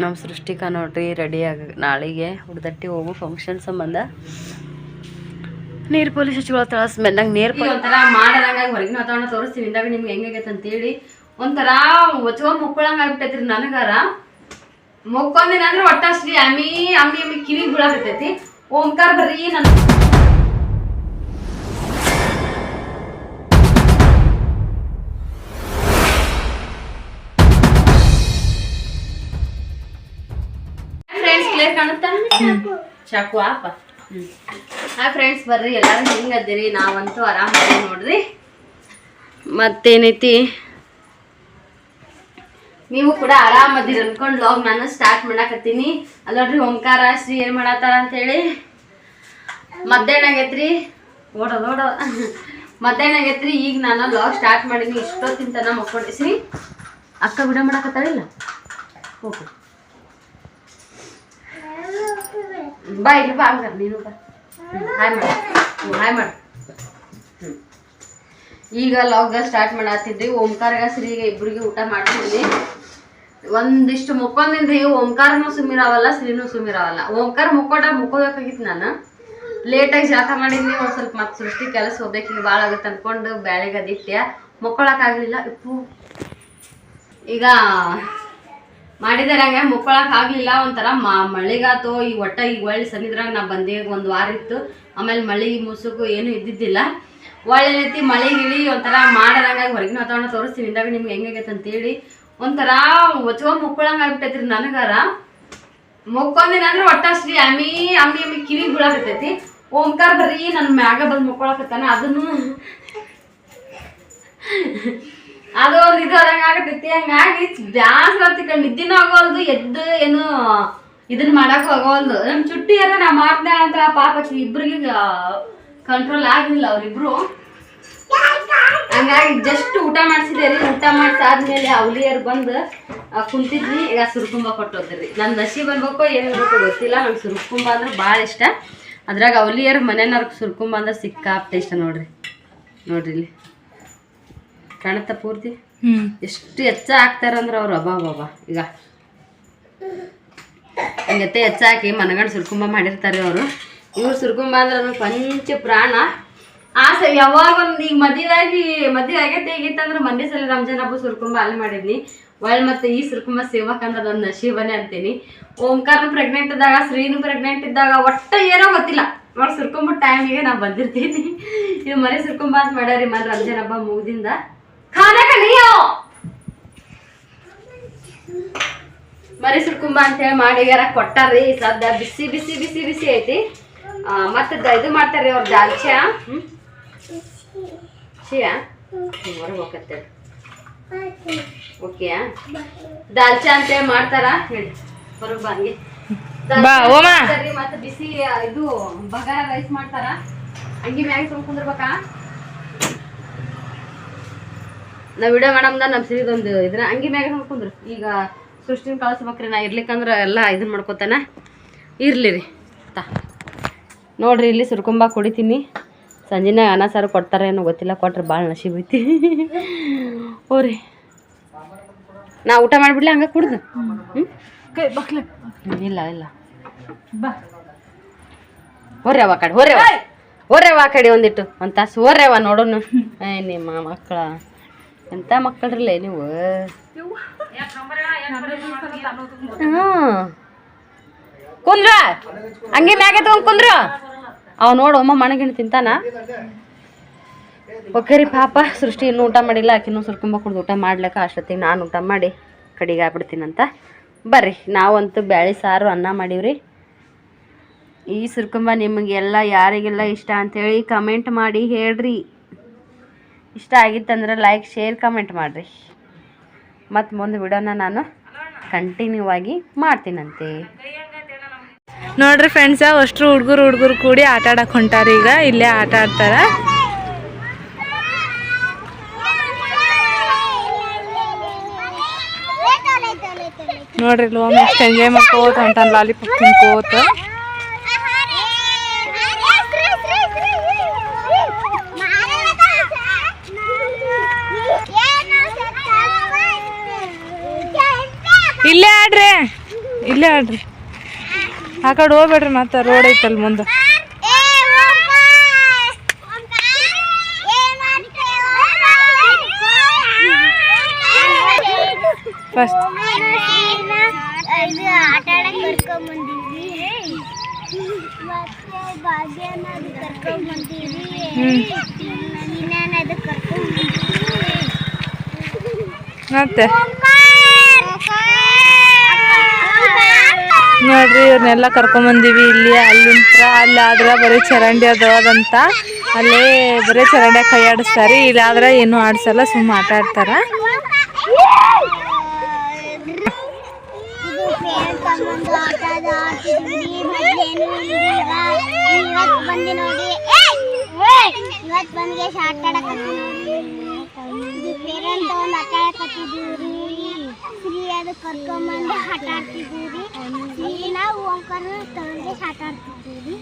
ನಮ್ಮ ಸೃಷ್ಟಿಕ ನೋಡ್ರಿ ರೆಡಿ ಆಗ ನಾಳೆಗೆ ಹುಡ್ದಟ್ಟಿ ಹೋಗು ಫಂಕ್ಷನ್ ಸಂಬಂಧ. ನೀರು ಪೊಲೀಸ್ ಹಚ್ಕೊಳತ್ತಾಳ ಸ್ಮೆಲ್ ನಂಗೆ ನೀರು ಒಂಥರ ಮಾಡದಂಗ ಹೊರಗಿನ ವಾತಾವರಣ ತೋರಿಸ್ತೀನಿ ಇಂದಾಗ ನಿಮ್ಗೆ ಹೆಂಗಾಗೈತೆ ಅಂತೇಳಿ. ಒಂಥರ ಒಚ್ಕೊಂಡ್ ಮುಕ್ಕೊಳಂಗ ಆಗ್ಬಿಟ್ಟೈತ್ರಿ ನನಗಾರ. ಮುಕ್ಕೊಂದಿನ ಅಂದ್ರೆ ಒಟ್ಟ ಅಷ್ಟ್ರಿ ಅಮ್ಮಿ ಅಮ್ಮಿ ಅಮ್ಮಿ ಕಿವಿ ಬೀಳಾಕತ್ತೈತಿ ಓಂಕಾರ ಬರ್ರಿ ನನ್ ಕಾಣುತ್ತಾ? ಚಾಕು. ಆಪ. ಹಾಯ್ ಫ್ರೆಂಡ್ಸ್ ಬರ್ರಿ. ಎಲ್ಲಾರು ಹೆಂಗದಿರಿ ನಾವಂತೂ ಆರಾಮಾಗಿ ನೋಡ್ರಿ. ಮತ್ತೇನೈತಿ? ನೀವು ಕೂಡ ಆರಾಮದಿರಿ ಅನ್ಕೊಂಡು ಲಾಗ್ ನಾನು ಸ್ಟಾರ್ಟ್ ಮಾಡಾಕತ್ತೀನಿ. ಅಲ್ಲ ನೋಡ್ರಿ ಓಂಕಾರ ಶ್ರೀ ಏನ್ ಮಾಡತ್ತಾರ ಅಂತ ಹೇಳಿ ಮಧ್ಯಾಹ್ನ ಆಗೈತ್ರಿ. ಓಡೋದ ಓಡ. ಮಧ್ಯಾಹ್ನ ಆಗೈತ್ರಿ. ಈಗ ನಾನು ಲಾಗ್ ಸ್ಟಾರ್ಟ್ ಮಾಡೀನಿ. ಇಷ್ಟೊತ್ತಿನ ತನ ಮಕ್ಕೊಂಡಿಸಿ ಅಕ್ಕ ಬಿಡ ಮಾಡಾಕತ್ತಾಳಿಲ್ಲ ಹೋಗು. ಬಾ ಇಲ್ಲಿ ಬಾ ಹಂಗಾರ ನೀನು ಬಾ. ಹಾಯ್ ಮಾಡ. ಹಾಯ್ ಈಗ ಲಾಗ್ ಸ್ಟಾರ್ಟ್ ಮಾಡತ್ತಿದ್ವಿ ಓಂಕಾರಗ ಶ್ರೀಗೆ ಇಬ್ಬರಿಗೆ ಊಟ ಮಾಡ್ತಿದ್ವಿ ಒಂದಿಷ್ಟು ಮುಕ್ಕೊಂಡಿಂದ ಓಂಕಾರನು ಸುಮಿರಾವಲ್ಲ ಸ್ತ್ರೀನೂ ಸುಮಿರಾವಲ್ಲ ಓಂಕಾರ ಮುಕ್ಕೋಟ ಮುಕ್ಕೋಬೇಕಾಗಿತ್ತು ನಾನು. ಲೇಟಾಗಿ ಜಳಕ ಮಾಡಿದ್ನಿ ಒಂದು ಸ್ವಲ್ಪ ಮತ್ತೆ ಸೃಷ್ಟಿ ಕೆಲಸ ಹೋಗ್ಬೇಕು ಈಗ ಭಾಳ ಆಗುತ್ತೆ ಅನ್ಕೊಂಡು ಬ್ಯಾಳೆಗೆ ಅದಿತ್ಯ. ಮುಕ್ಕೊಳಕ್ ಆಗ್ಲಿಲ್ಲ. ಉಪ್ಪು ಈಗ ಮಾಡಿದಾರೆ ಹಂಗೆ ಮುಕ್ಕೊಳಕ್ ಆಗ್ಲಿಲ್ಲ ಒಂಥರ ಮ- ಮಳೆಗಾತು, ಈ ಒಟ್ಟ ಈಗ ಒಳ್ಳೆ ಸನಿದ್ರಾಗ ನಾ ಬಂದೆ ಒಂದು ವಾರ ಇತ್ತು. ಆಮೇಲೆ ಮಳೆ ಮುಸುಕು ಏನು ಇದ್ದಿದ್ದಿಲ್ಲ. ಒಳ್ಳೆ ರೀತಿ ಮಳೆ ಗಿಳಿ ಒಂಥರ ಮಾಡದಂಗ ಹೊರಗಿನ ವಾತಾವರಣ ತೋರಿಸ್ತೀನಿ. ಇಂದಾಗ ನಿಮ್ಗೆ ಹೆಂಗಾಗೈತೆ ಅಂತೇಳಿ. ಒಂಥರ ಒಚ್ಕೊಂಡ್ ಮುಕ್ಕೊಳಂಗ ಆಗ್ಬಿಟ್ಟೈತ್ರಿ ನನಗಾರ. ಮುಕ್ಕೊಂದಿನ ಅಂದ್ರೆ ಒಟ್ಟ ಶ್ರೀ ಅಮ್ಮಿ ಅಮ್ಮಿ ಅಮ್ಮಿ ಕಿವಿ ಬೀಳಾಕತ್ತೈತಿ. ಓಂಕಾರ ಬರ್ರಿ ನನ್ನ ಮ್ಯಾಗ ಬಂದು ಮುಕ್ಕೊಳಕತ್ತಾನ ಅದನ್ನು ಅದು ಒಂದು ಇದು ಅದಂಗ ಆಗತೈತಿ. ಹಂಗಾಗಿ ಬ್ಯಾಸರ ಹತ್ತಿಕೊಂಡು ನಿದ್ದಿನ ಆಗೋಲ್ದು ಎದ್ದು ಏನು ಇದನ್ನ ಮಾಡಕ್ ಹೋಗೋಲ್ದು ನಮ್ ಚುಟ್ಟಿ ಯಾರ ನಾ ಮಾಡ್ದೆ ಅಂತ ಪಾಪ ಇಬ್ರಿಗೆ ಕಂಟ್ರೋಲ್ ಆಗಿಲ್ಲ ಅವ್ರಿಬ್ರು. ಹಂಗಾಗಿ ಜಸ್ಟ್ ಊಟ ಮಾಡಿಸಿದೆ ರೀ ಊಟ ಮಾಡ್ಸಾದ್ಮೇಲೆ ಅವಲಿಯರ್ ಬಂದು ಕುಂತಿದ್ವಿ. ಈಗ ಸುರುಕುಂಬ ಕೊಟ್ಟೋದ್ರಿ. ನನ್ನ ನಸಿ ಬರ್ಬೇಕು ಏನು ಏನಿರ್ಬೇಕು ಗೊತ್ತಿಲ್ಲ, ನಂಗೆ ಸುರುಕುಂಬ ಅಂದ್ರೆ ಭಾಳ ಇಷ್ಟ. ಅದ್ರಾಗ ಅವಲಿಯರ್ ಮನೆಯವ್ರ ಸುರುಕುಂಬ ಅಂದ್ರೆ ಸಿಕ್ಕಾಪ್ಟ ಇಷ್ಟ ನೋಡ್ರಿ. ನೋಡ್ರಿ ಇಲ್ಲಿ. ಕಾಣುತ್ತಾ ಪೂರ್ತಿ? ಎಷ್ಟು ಹೆಚ್ಚ ಹಾಕ್ತಾರಂದ್ರೆ ಅವ್ರು ಅಬ್ಬಾ ಬಾಬಾ ಈಗ ಹಂಗತ್ತೆ ಹೆಚ್ಚ ಹಾಕಿ ಮನಗಂಡು ಸುರ್ಕುಂಬ ಮಾಡಿರ್ತಾರೆ ಅವರು. ಇವ್ರು ಸುರ್ಕುಂಬ ಅಂದ್ರೆ ಅದು ಪಂಚ ಪ್ರಾಣ. ಆಸೆ ಯಾವಾಗ ಒಂದು ಈಗ ಮದುವೆಯಾಗಿ ಮದುವೆ ಆಗೈತೆ ಹೇಗಿತ್ತಂದ್ರೆ ಮಂದಿ ಸಲ ರಂಜಾನ್ ಹಬ್ಬ ಸುರ್ಕುಂಬ ಅಲ್ಲಿ ಮಾಡಿದ್ನಿ. ಒಳ್ ಮತ್ತೆ ಈ ಸುರ್ಕುಂಬ ಸೇವಕ್ ಅಂದ್ರೆ ಅದೊಂದು ನಶೀಬನೇ ಅಂತೀನಿ. ಓಂಕಾರನು ಪ್ರೆಗ್ನೆಂಟ್ ಇದ್ದಾಗ ಶ್ರೀನು ಪ್ರೆಗ್ನೆಂಟ್ ಇದ್ದಾಗ ಒಟ್ಟ ಏನೋ ಗೊತ್ತಿಲ್ಲ. ಅವ್ರು ಸುರ್ಕುಂಬ ಟೈಮಿಗೆ ನಾ ಬಂದಿರ್ತೀನಿ. ಇದು ಮನೆ ಸುರ್ಕೊಂಬ ಅಂತ ಮಾಡ್ಯಾರಿ ಮನ್ ರಂಜಾನ್ ಹಬ್ಬ ಮುಗ್ದಿಂದ. ಖಾನ ಕಣಿಯೋ ಮರಿ ಸುರ್ಕುಂಬ ಅಂತೇಳಿ ಮಾಡಿಗಾರ ಯಾರ ಕೊಟ್ಟಾರ್ರಿ. ಸದ್ದ ಬಿಸಿ ಬಿಸಿ ಬಿಸಿ ಬಿಸಿ ಐತಿ. ಮತ್ತೆ ಇದು ಮಾಡ್ತಾರ್ರಿ ಅವ್ರ ದಾಲ್ಚಾ ಹ್ಮ್? ಶಿಯಾ ಹೊರಗೆ ಓಕೆ. ದಾಲ್ಚಾ ಅಂತೇಳಿ ಮಾಡ್ತಾರ? ಹೇಳಿ. ಹೊರಗೆ ಬಾ ಹಂಗೆ. ಬಾ, ಮತ್ತೆ ಬಿಸಿ ಇದು ಬಗಾರ ರೈಸ್ ಮಾಡ್ತಾರ? ಹಂಗೆ ಮ್ಯಾಗ ಸುಮ್ ಕುಂದ್ರಬೇಕಾ? ನಾ ವಿಡಿಯೋ ಮಾಡಮ್ದ ನಮ್ಮ ಸಿರಿದೊಂದು ಇದನ್ನ ಅಂಗಿ ಮ್ಯಾಗ ನೋಡ್ಕೊಂಡ್ರು ಈಗ ಸೃಷ್ಟಿನ ಕಳಿಸ್ಬೇಕ್ರಿ ನಾ ಇರ್ಲಿಕ್ಕಂದ್ರೆ ಎಲ್ಲ ಇದನ್ನ ಮಾಡ್ಕೊತಾನ. ಇರಲಿ ರೀ. ತಾ. ನೋಡ್ರಿ ಇಲ್ಲಿ ಸುರ್ಕೊಂಬ ಕುಡಿತೀನಿ. ಸಂಜಿನ ಅನ್ನ ಸಾರು ಕೊಡ್ತಾರೆ ಏನೋ ಗೊತ್ತಿಲ್ಲ. ಕೊಟ್ರೆ ಭಾಳ ನಶೀಬ್ ಹ್ಞೂ ರೀ ನಾ ಊಟ ಮಾಡಿಬಿಡ್ಲಿ ಹಂಗೆ ಕುಡ್ದು. ಹ್ಞೂ ಇಲ್ಲ ಇಲ್ಲ. ಹೊರ್ರವ ಕಡೆ ಹೊರ್ರವ ಹೊರ್ರವ ಆ ಕಡೆ ಒಂದಿಟ್ಟು. ಒಂದು ತಾಸು. ಹೊರ್ರವ ನೋಡೋಣ ಏ ನಿಮ್ಮ ಮಕ್ಕಳ. ಎಂಥ ಮಕ್ಕಳ್ರಲ್ಲ ನೀವು? ಕುಂದ್ರ ಹಂಗೆ ಮ್ಯಾಗೆ ತಗೊಂಡ್ ಕುಂದ್ರ. ಅವ ನೋಡು, ಅಮ್ಮ ಮಣಗಿಣ್ ತಿಂತಾನ. ಒಕ್ಕರಿ ಪಾಪ, ಸೃಷ್ಟಿ ಇನ್ನೂ ಊಟ ಮಾಡಿಲ್ಲ ಆಕಿನ್ನೂ ಸುರ್ಕೊಂಬ ಕುಡ್ದು ಊಟ ಮಾಡ್ಲಕ್ಕ ಅಷ್ಟೊತ್ತಿಗೆ ನಾನು ಊಟ ಮಾಡಿ ಕಡಿಗೆ ಆಗ್ಬಿಡ್ತೀನಂತ. ಬರ್ರಿ, ನಾವಂತೂ ಬ್ಯಾಳಿ ಸಾರು ಅನ್ನ ಮಾಡೀವ್ರಿ. ಈ ಸುರ್ಕುಂಬ ನಿಮಗೆಲ್ಲ ಯಾರಿಗೆಲ್ಲ ಇಷ್ಟ ಅಂಥೇಳಿ ಕಮೆಂಟ್ ಮಾಡಿ ಹೇಳ್ರಿ. ಇಷ್ಟ ಆಗಿತ್ತಂದ್ರೆ ಲೈಕ್ ಶೇರ್ ಕಮೆಂಟ್ ಮಾಡಿರಿ. ಮತ್ತು ಮುಂದೆ ವಿಡಿಯೋನ ನಾನು ಕಂಟಿನ್ಯೂ ಆಗಿ ಮಾಡ್ತೀನಂತೆ. ನೋಡ್ರಿ ಫ್ರೆಂಡ್ಸ ಅಷ್ಟು ಹುಡುಗರು ಹುಡುಗರು ಕೂಡಿ ಆಟ ಆಡಕ್ಕೆ ಹೊಂಟಾರ ಈಗ, ಇಲ್ಲೇ ಆಟ ಆಡ್ತಾರ. ನೋಡ್ರಿ ಲೋಮ್ ಎಷ್ಟು ಎಂಜಾಯ್ ಮಾಡ್ಕೋತ ಹೊಂಟಾನ ಲಾಲಿಪಾಪ್ ತಿನ್ಕೋತ. ಇಲ್ಲೇ ಆಡ್ರಿ. ಇಲ್ಲೇ ಆಡ್ರಿ. ಆ ಕಡೆ ಹೋಗ್ಬೇಡ್ರಿ ಮತ್ತೆ ರೋಡ್ ಐತಲ್ ಮುಂದೆ. ಫಸ್ಟ್ ಮತ್ತೆ ಭಾಗ್ಯನ ಅದು ಕರ್ಕೊಂಡ್ ಬಂದಿದ್ವಿ ನೀನಾನ ಅದು ಕರ್ಕೊಂಡ್ ಬಂದಿದ್ವಿ ಮತ್ತೆ ನೋಡ್ರಿ ಇವ್ರನ್ನೆಲ್ಲ ಕರ್ಕೊಂಬಂದಿವಿ ಇಲ್ಲಿ ಅಲ್ಲಿಂತ್ರ ಅಲ್ಲಿ ಆದ್ರೆ ಬರೀ ಚರಂಡಿ ಅದಂತ. ಅಲ್ಲೇ ಬರೀ ಚರಂಡಿ ಕೈ ಆಡಿಸ್ತಾರೆ. ಇಲ್ಲಿ ಆದ್ರೆ ಏನು ಆಡ್ಸಲ್ಲ, ಸುಮ್ಮ ಆಟ ಆಡ್ತಾರ. ಇವತ್ತು ಬಂದ್ಗೆ ಆಟ ಆಡಕತ್ತೀವಿ ನೋಡಿ ಇದು ಪೇರೆಂಟ್ ತಗೊಂಡು ಆಟ ಆಡಕತ್ತಿದ್ದೀವಿ ಅದು ಕರ್ಕೊಂಬಂದು ಆಟ ಆಡ್ತಿದ್ದೀವಿ ನಾವು ಓಂಕಾರ ತಗೊಂಡು ಆಟ ಆಡ್ತಿದ್ದೀವಿ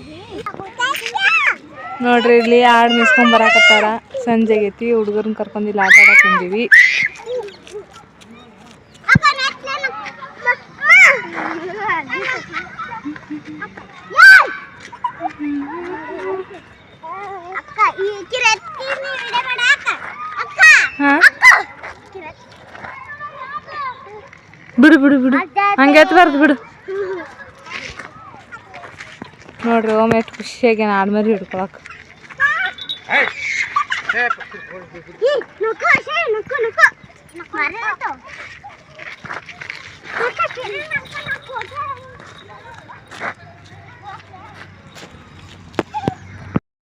ನೋಡ್ರಿ ಇಲ್ಲಿ ಆಡ್ ಮಿಸ್ಕೊಂಡ್ ಬರಾಕತ್ತಾರ? ಸಂಜೆಗೈತಿ ಹುಡುಗರನ್ನ ಕರ್ಕೊಂಡ್ ಇಲ್ಲಿ ಆಟ ಆಡಕ್ ಬಂದೀವಿ ಈ ಕಿರತ್ತಿ ವಿಡಿಯೋ ಮಾಡ ಅಕ್ಕ ಅಕ್ಕ ಹಾ ಅಕ್ಕ ಬಿಡು ಬಿಡು ಬಿಡು ಹಂಗೆ ಎತ್ಬಾರ್ದು ಬಿಡು. ನೋಡ್ರಿ ಒಮ್ಮೆ ಎಷ್ಟು ಖುಷಿಯಾಗಿ ಆಡ್ಮೇಲೆ ಹಿಡ್ಕೊಳಕ್. ನುಕ್ಕು ಅಷ್ಟೇ ನುಕ್ಕು ನುಕ್ಕು ಮರೆತು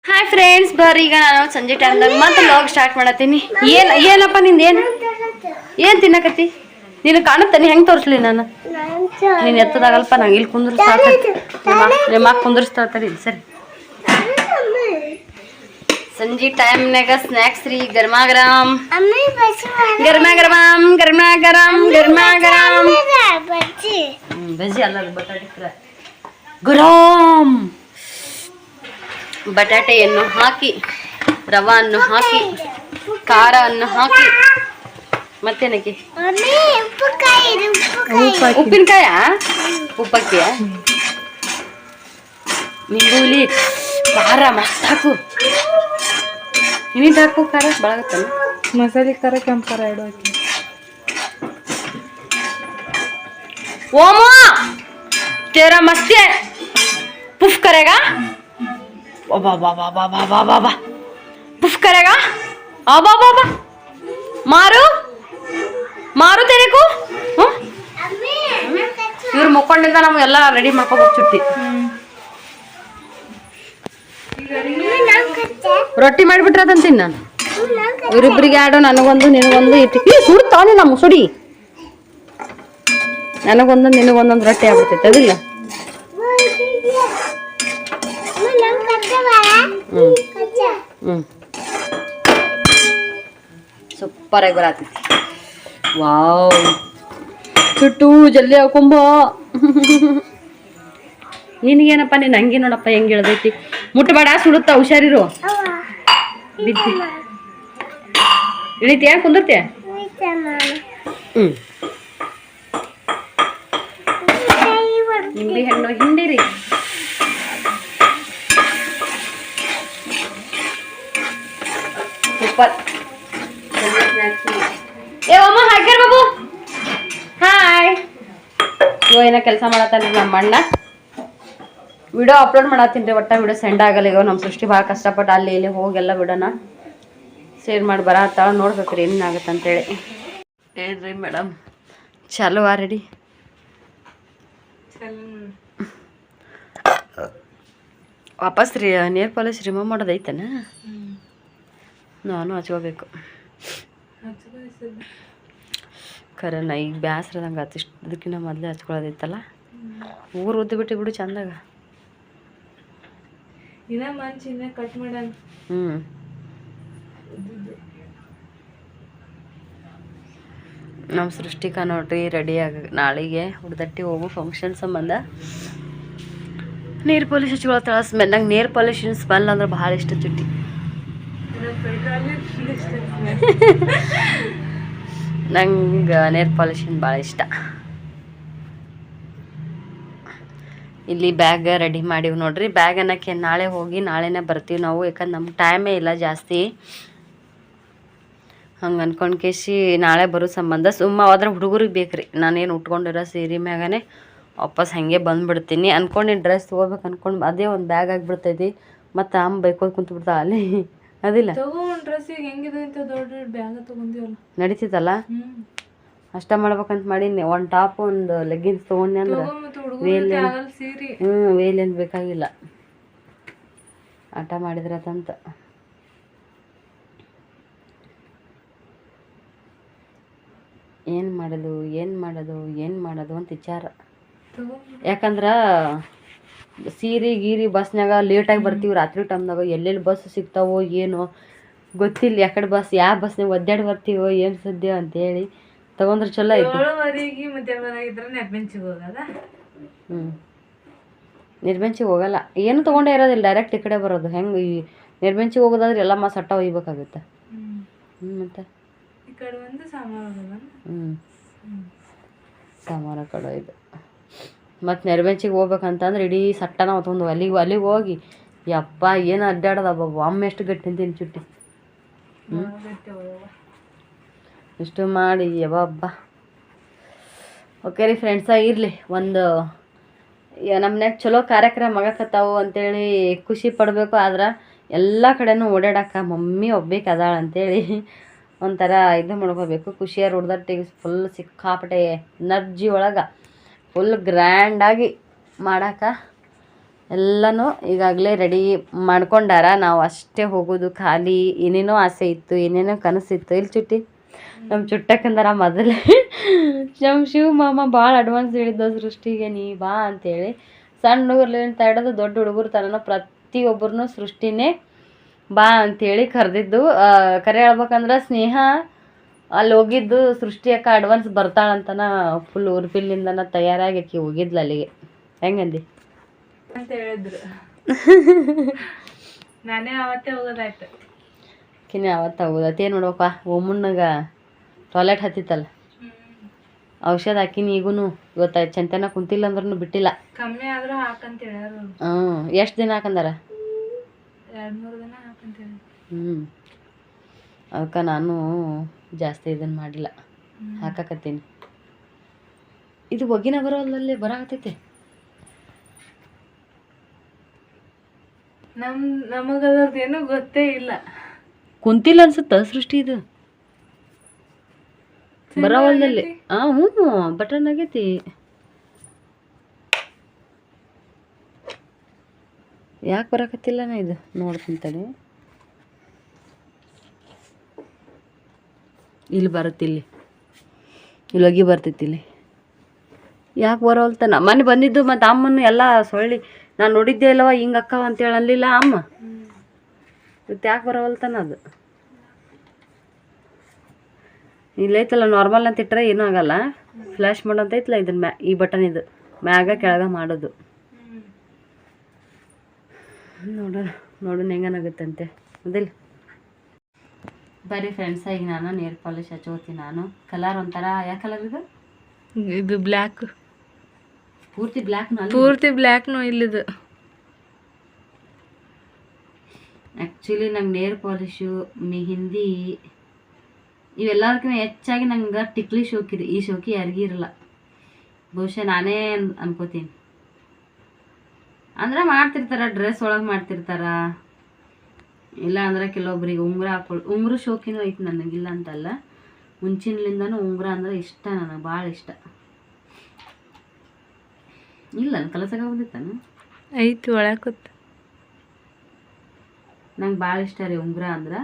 ಹಾಯ್ ಫ್ರೆಂಡ್ಸ್ ಬರ್ರಿ ಈಗ ನಾನು ಸಂಜೆ ಟೈಮ್ದಾಗ ಮತ್ತೆ ಲಾಗ್ ಸ್ಟಾರ್ಟ್ ಮಾಡತ್ತೀನಿ. ಏನ್ ಏನಪ್ಪ ನಿಂದ ಏನು? ಏನು ತಿನ್ನಕತ್ತಿ? ನೀನು ಕಾಣುತ್ತೆ ನೀ ಹೆಂಗ್ ತೋರಿಸ್ಲಿ ನಾನು? ನೀನ್ ಎತ್ತದಾಗಲ್ಪ ನಂಗೆ ಇಲ್ಲಿ ಕುಂದ್ರಸ್ತಾ ನಿಮ್ಮ ಅಕ್ಕ ಕುಂದ್ರಿಸ್ತಾ ಇಲ್ಲಿ ಸರಿ. ಸಂಜೆ ಟೈಮ್ನಾಗ ಸ್ನ್ಯಾಕ್ಸ್ ರೀ ಗರ್ಮಾ ಗರಂ ಗರ್ಮಾ ಗರಂ ಗರ್ಮಾ ಗರಂ ಗರ್ಮಾ ಗರಂ ಬಜ್ಜಿ. ಅಲ್ಲ ಬಟಾಟೆ ಫ್ರೈ ಗರಂ ಬಟಾಟೆಯನ್ನು ಹಾಕಿ ರವನ್ನು ಹಾಕಿ ಖಾರವನ್ನು ಹಾಕಿ. ಮತ್ತೇನಕ್ಕೆ? ಉಪ್ಪಿನಕಾಯ ಉಪ್ಪಕ್ಕೆ ನಿಂಬೂಲಿ ಖಾರ ಮಸ್ತ್ ಹಾಕು. ನೀನು ಹಾಕು ಖಾರ? ಬಳಗತ್ತಲ್ಲ? ಮಸಾಲೆ ಖಾರ ಕೆಂಪು ಖಾರ ಎರಡು ಹಾಕಿ. ಓಮೋ! ತೇರ ಮಸ್ತಿ ಪುಫ್ ಕರೆಗ ಬಾಬಾ ಬಾಬಾ ಬಾಬಾ ಬಾಬಾ ಬಾ ಪುಫ್ ಕರೆಗ ಆ ಬಾಬಾ ಬಾ ಮಾರು? ಮಾರು ತೆರೆಕು ಇವ್ರು ಮುಕ್ಕೊಂಡಿಂದ ನಾವು ಎಲ್ಲ ರೆಡಿ ಮಾಡ್ಕೋಬೇಕು ಚುಟ್ಟಿ. ರೊಟ್ಟಿ ಮಾಡಿಬಿಟ್ರೆ ಅದಂತೀನಿ ನಾನು. ಇವ್ರಿಬ್ರಿಗೆ ಆಡು, ನನಗೊಂದು, ನಿನಗೊಂದು ಇಟ್ಟು. ಈ ಸುಡ್ತಾವನಿ ನಮ್ಮ ಸುಡಿ. ನನಗೊಂದು ನಿನಗೊಂದೊಂದು ರೊಟ್ಟಿ ಆಗ್ಬಿಡ್ತೈತೆ ಅದಿಲ್ಲ ಹ್ಞೂ ಹ್ಞೂ ಸೂಪರಾಗಿ ಬರತೈತಿ. ವಾವ್. ಚುಟ್ಟು ಜಲ್ದಿ ಹಾಕೊಂಬ ನಿನಗೇನಪ್ಪ ನೀನು ಹಂಗೆ ನೋಡಪ್ಪ ಹೆಂಗೆ ಹೇಳ್ದೈತಿ. ಮುಟ್ಟಬೇಡ ಸುಡುತ್ತಾ ಹುಷಾರಿರು. ಬಿದ್ದಿ. ಇಳಿತೀಯ ಕುಂದಿರ್ತೀಯ? ಹ್ಞೂ ನಿಂಬೆ ಹಣ್ಣು ಹಿಂಡಿರಿ ಸೂಪರ್ ಏ ಅಮ್ಮ ಹಾಕ್ಯಾರ ಬಾಬು ಹಾಯ್ ಇವ ಏನೋ ಕೆಲಸ ಮಾಡತ್ತಾನ ನಮ್ಮ ಅಣ್ಣ. ವಿಡಿಯೋ ಅಪ್ಲೋಡ್ ಮಾಡತ್ತೀನಿ ರೀ ಒಟ್ಟ ವಿಡಿಯೋ ಸೆಂಡ್ ಆಗಲ್ಲ ಈಗ ನಮ್ಮ ಸೃಷ್ಟಿ ಭಾಳ ಕಷ್ಟಪಟ್ಟು ಅಲ್ಲಿ ಇಲ್ಲಿ ಹೋಗೆಲ್ಲ ಬಿಡೋಣ ಶೇರ್ ಮಾಡಿ ಬರತ್ತಾಳ ನೋಡ್ಬೇಕು ರೀ ಏನಾಗುತ್ತೆ ಅಂತೇಳಿ ಹೇಳ್ರಿ ಮೇಡಮ್ ಚಲೋ ಆ ರೆಡಿ ವಾಪಸ್ ರೀ ನೇರ್ ಪಾಲಿಸ್ ರಿಮೂವ್ ಮಾಡೋದು ಐತನ? ನಾನು ಹಚ್ಕೋಬೇಕು. ಖರೆ ನಾ ಈಗ ಬ್ಯಾಸ್ರದಂಗೆ ಅತಿಷ್ಟು ಅದಕ್ಕಿಂತ ಮೊದಲೇ ಹಚ್ಕೊಳ್ಳೋದಿತ್ತಲ್ಲ ಊರು ಉದ್ದು ಬಿಟ್ಟು ಬಿಡು ಚಂದಾಗ. ಇನ್ನ ಮಂಚ್ ಇನ್ನ ಕಟ್ ಮಾಡ್ಯಾನ ಹ್ಞೂ ನಮ್ಮ ಸೃಷ್ಟಿಕ ನೋಡ್ರಿ ರೆಡಿ ಆಗ ನಾಳೆಗೆ ಹುಡ್ದಟ್ಟಿ ಹೋಗು ಫಂಕ್ಷನ್ ಸಂಬಂಧ. ನೀರು ಪಾಲಿಶ್ ಹಚ್ಕೊಳ್ತಾಳ ಸ್ಮೆಲ್ ನಂಗೆ ನೀರು ಪಾಲಿಶಿನ ಸ್ಮೆಲ್ ಅಂದ್ರೆ ಭಾಳ ಇಷ್ಟ ಚುಟ್ಟಿ. ನಂಗೆ ನೇರ್ ಪಾಲಿಷನ್ ಭಾಳ ಇಷ್ಟ. ಇಲ್ಲಿ ಬ್ಯಾಗ್ ರೆಡಿ ಮಾಡಿವಿ ನೋಡ್ರಿ. ಬ್ಯಾಗ್ ಅನ್ನಕ್ಕೆ ನಾಳೆ ಹೋಗಿ ನಾಳೆನೇ ಬರ್ತೀವಿ ನಾವು ಯಾಕಂದ್ರೆ ನಮ್ಗೆ ಟೈಮೇ ಇಲ್ಲ ಜಾಸ್ತಿ. ಹಂಗೆ ಅನ್ಕೊಂಡು ಕೇಸಿ ನಾಳೆ ಬರೋ ಸಂಬಂಧ ಸುಮ್ಮ ಆದ್ರೆ ಹುಡುಗರಿಗೆ ಬೇಕ್ರಿ. ನಾನೇನು ಉಟ್ಕೊಂಡಿರೋ ಸೀರೆ ಮ್ಯಾಗೇ ವಾಪಸ್ ಹಾಗೆ ಬಂದ್ಬಿಡ್ತೀನಿ. ಅಂದ್ಕೊಂಡು ಡ್ರೆಸ್ ತೊಗೋಬೇಕು ಅಂದ್ಕೊಂಡು ಅದೇ ಒಂದು ಬ್ಯಾಗ್ ಆಗಿಬಿಡ್ತೈತಿ. ಮತ್ತು ಅಮ್ಮ ಬೈಕೋದು ಕುಂತ್ಬಿಡ್ತಾ ಅಲ್ಲಿ. ಅದಿಲ್ಲ. ಡ್ರೆಸ್ಸಿಗೆ ಹೆಂಗಿದೆ ಅಂತ ದೊಡ್ಡ ಬ್ಯಾಗ ತಗೊಂಡಿವಲ್ಲ ನಡೀತೈತಲ್ಲ ಹ್ಞೂ ಅಷ್ಟ ಮಾಡ್ಬೇಕಂತ ಮಾಡೀನಿ. ಒಂದು ಟಾಪ್ ಒಂದು ಲೆಗ್ಗಿನ್ಸ್ ತೊಗೊಂಡೆ ಅಂದ್ರೆ ಸೀರೆ. ಹ್ಞೂ ವೇಲೇನು ಬೇಕಾಗಿಲ್ಲ. ಆಟ ಮಾಡಿದ್ರತಂತ. ಏನು ಮಾಡೋದು ಏನು ಮಾಡೋದು ಏನು ಮಾಡೋದು ಅಂತ ವಿಚಾರ. ಯಾಕಂದ್ರೆ ಸೀರೆ ಗೀರಿ ಬಸ್ನಾಗ ಲೇಟಾಗಿ ಬರ್ತೀವಿ ರಾತ್ರಿ ಟೈಮ್ನಾಗ ಎಲ್ಲೆಲ್ಲಿ ಬಸ್ ಸಿಗ್ತಾವೋ ಏನೋ ಗೊತ್ತಿಲ್ಲ ಯಾಕಡೆ ಬಸ್ ಯಾವ ಬಸ್ನಾಗ ಒದ್ದಾಡಿ ಬರ್ತೀವೋ ಏನು ಸದ್ಯ ಅಂತೇಳಿ ತಗೊಂಡ್ರೆ ಚಲೋ ಐತಿ. ಹ್ಞೂ ನಿರ್ಬೆಂಚಿಗೆ ಹೋಗಲ್ಲ. ಏನು ತೊಗೊಂಡೇ ಇರೋದಿಲ್ಲ ಡೈರೆಕ್ಟ್ ಈ ಕಡೆ ಬರೋದು. ಹೆಂಗೆ ಈ ನಿರ್ಬೆಂಚಿಗೆ ಹೋಗೋದಾದ್ರೆ ಎಲ್ಲ ಮಾ ಸಟ್ಟ ಒಯ್ಬೇಕಾಗುತ್ತೆ. ಹ್ಞೂ ಮತ್ತೆ? ಹ್ಞೂ ಸಾಮಾನು ಕಡೆ ಇದು. ಮತ್ತು ನೆರಬೆಂಚಿಗೆ ಹೋಗ್ಬೇಕಂತಂದ್ರೆ ಇಡೀ ಸಟ್ಟನ ಹೊತ್ಕೊಂಡು ಅಲ್ಲಿಗೆ ಅಲ್ಲಿಗೆ ಹೋಗಿ ಯಪ್ಪ ಏನು ಅಡ್ಡಾಡದ ಬಾಬು ಅಮ್ಮ ಎಷ್ಟು ಗಟ್ಟಿ ತಿಂತೀನಿ ಚುಟ್ಟಿ. ಇಷ್ಟು ಮಾಡಿ ಯಬ್ಬ ಓಕೆ ರೀ ಫ್ರೆಂಡ್ಸ ಇರಲಿ ಒಂದು ನಮ್ಮನ್ಯಾಗ ಚಲೋ ಕಾರ್ಯಕ್ರಮ ಆಗಕತ್ತಾವು ಅಂತೇಳಿ ಖುಷಿ ಪಡಬೇಕು ಆದ್ರೆ ಎಲ್ಲ ಕಡೆನೂ ಓಡಾಡಕ್ಕೆ ಮಮ್ಮಿ ಒಬ್ಬೇಕು ಅದಾಳ ಅಂತೇಳಿ ಒಂಥರ ಇದು ಮಾಡ್ಕೋಬೇಕು ಖುಷಿಯಾರು ಹುಡ್ದಟ್ಟಿಗೆ ಫುಲ್ ಸಿಕ್ಕಾಪಟ್ಟೆ ಎನರ್ಜಿ ಒಳಗೆ. ಫುಲ್ ಗ್ರ್ಯಾಂಡಾಗಿ ಮಾಡಕ್ಕೆ ಎಲ್ಲನೂ ಈಗಾಗಲೇ ರೆಡಿ ಮಾಡ್ಕೊಂಡಾರ. ನಾವು ಅಷ್ಟೇ ಹೋಗೋದು ಖಾಲಿ. ಏನೇನೋ ಆಸೆ ಇತ್ತು, ಏನೇನೋ ಕನಸಿತ್ತು ಇಲ್ಲಿ ಚುಟ್ಟಿ ನಮ್ಮ ಚುಟ್ಟಕ್ಕಂದರ ಮೊದಲೇ. ನಮ್ಮ ಶಿವ ಮಾಮ ಭಾಳ ಅಡ್ವಾನ್ಸ್ ಹೇಳಿದ್ದ ಸೃಷ್ಟಿಗೆ, ನೀ ಬಾ ಅಂತೇಳಿ. ಸಣ್ಣ ಹುಡುಗರ್ಲಿಂದ ಹಿಡಿದು ದೊಡ್ಡ ಹುಡುಗರು ತನಕ ಪ್ರತಿಯೊಬ್ಬರನ್ನೂ ಸೃಷ್ಟಿನೇ ಬಾ ಅಂತೇಳಿ ಕರೆದಿದ್ದು. ಕರೆ ಹೇಳ್ಬೇಕಂದ್ರೆ ಸ್ನೇಹ ಅಲ್ಲಿ ಹೋಗಿದ್ದು ಸೃಷ್ಟಿ ಅಕ್ಕ ಅಡ್ವಾನ್ಸ್ ಬರ್ತಾಳಂತನ ಫುಲ್ ಉರ್ಪಿಲ್ಲಿಂದನ ತಯಾರಾಗಿ ಆಕಿ ಹೋಗಿದ್ಲ ಅಲ್ಲಿಗೆ. ಹೆಂಗಂದಿ? ಅಂತ ಹೇಳಿದ್ರು. ನಾನೇ ಅವತ್ತೇ ಹೋಗೋದಾಯ್ತು. ಕಿನ್ನ ಅವತ್ತು ಹೌದತ್ತೆ ಏನು ನೋಡಪ್ಪ ಒಮ್ಮಣ್ಣಗ ಟಾಯ್ಲೆಟ್ ಹತ್ತಿತ್ತಲ್ಲ? ಔಷಧ ಹಾಕಿನಿ ಈಗೂ ಗೊತ್ತಾಯ್ತು. ಚಂತನ ಕುಂತಿಲ್ಲ ಅಂದ್ರೂ ಬಿಟ್ಟಿಲ್ಲ. ಕಮ್ಮಿ ಆದ್ರೂ ಹಾಕಂತ ಹೇಳ್ಯಾರ ಹ್ಞೂ ಎಷ್ಟು ದಿನ ಹಾಕಂದಾರ? ಎರಡು ಮೂರು ದಿನ ಹಾಕಂತ ಹೇಳಿ ಹ್ಞೂ ಅದಕ್ಕೆ ನಾನು ಜಾಸ್ತಿ ಇದನ್ನು ಮಾಡಿಲ್ಲ. ಹಾಕಕತ್ತೀನಿ. ಇದು ಒಗಿನ ಬರೋಲ್ಲಲ್ಲಿ ಬರಾಕತ್ತೈತೆ. ನಮ್ ನಮಗದ್ರದ್ದೇನು ಗೊತ್ತೇ ಇಲ್ಲ. ಕುಂತಿಲ್ಲ ಅನ್ಸುತ್ತ ಸೃಷ್ಟಿ ಇದು? ಬರೋವಲ್ದಲ್ಲಿ. ಆ ಹ್ಞೂ ಬಟನ್ ಆಗೈತಿ. ಯಾಕೆ ಬರಾಕತ್ತಿಲ್ಲನ ಇದು ನೋಡ್ತೀನಿ ತಡಿ ಇಲ್ಲಿ ಬರುತ್ತೆ ಇಲ್ಲಿ. ಹೋಗಿ ಬರ್ತೈತಿ ಇಲ್ಲಿ. ಯಾಕೆ ನಮ್ಮ ಮನೆ ಬಂದಿದ್ದು ಮತ್ತು ಅಮ್ಮನು ಎಲ್ಲ ಸೊಳ್ಳಿ ನಾನು ನೋಡಿದ್ದೆ ಇಲ್ಲವ, ಹಿಂಗೆ ಅಕ್ಕವ ಅಂತೇಳಿ ಅನ್ಲಿಲ್ಲ ಅಮ್ಮ. ಮತ್ತೆ ಯಾಕೆ ಬರೋಲ್ತಾನ ಅದು. ಇಲ್ಲೈತಲ್ಲ ನಾರ್ಮಲ್ ಅಂತ ಇಟ್ಟರೆ ಏನೂ ಆಗಲ್ಲ. ಫ್ಲ್ಯಾಶ್ ಮಾಡೋಂತ ಐತಲ್ಲ ಇದನ್ನ ಮ್ಯಾ ಈ ಬಟನ್ ಇದು. ಮ್ಯಾಗ ಕೆಳಗೆ ಮಾಡೋದು. ನೋಡೋಣ ನೋಡೋಣ ಹೆಂಗನಾಗುತ್ತಂತೆ. ಅದಿಲ್ಲ. ಬರೀ ಫ್ರೆಂಡ್ಸ ಈಗ ನಾನು ನೇರ್ ಪಾಲಿಶ್ ಹಚ್ಚೋತಿ ನಾನು. ಕಲರ್ ಒಂಥರ ಯಾವ ಕಲರ್ ಇದು? ಇದು ಬ್ಲ್ಯಾಕ್ ಪೂರ್ತಿ ಬ್ಲ್ಯಾಕ್ ಪೂರ್ತಿ ಬ್ಲ್ಯಾಕ್ನು ಇಲ್ಲಿದು. ಆ್ಯಕ್ಚುಲಿ ನಂಗೆ ನೇರ್ ಪಾಲಿಶು ಮೆಹಿಂದಿ ಇವೆಲ್ಲದಕ್ಕಿಂತ ಹೆಚ್ಚಾಗಿ ನಂಗೆ ಟಿಕ್ಲಿ ಶೋಕಿದೆ ಈ ಶೋಕಿ ಯಾರಿಗೂ ಇರಲ್ಲ. ಬಹುಶಃ ನಾನೇ ಅನ್- ಅನ್ಕೋತೀನಿ. ಅಂದ್ರೆ ಮಾಡ್ತಿರ್ತಾರ ಡ್ರೆಸ್ ಒಳಗೆ ಮಾಡ್ತಿರ್ತಾರ. ಇಲ್ಲ ಅಂದ್ರೆ ಕೆಲವೊಬ್ರಿಗೆ ಉಂಗುರ ಹಾಕೊಳ್ ಉಂಗುರ ಶೋಕಿನೂ ಐತಿ ನನಗಿಲ್ಲ ಅಂತಲ್ಲ ಮುಂಚಿನಿಂದನೂ ಉಂಗುರ ಅಂದ್ರೆ ಇಷ್ಟ ನನಗೆ ಭಾಳ ಇಷ್ಟ. ಇಲ್ಲ ಕಲಸಾಗ ಬಂದಿತ್ತಾನು? ಐತಿ ಒಳಕ ನಂಗೆ ಭಾಳ ಇಷ್ಟ ರೀ ಉಂಗುರ ಅಂದ್ರೆ.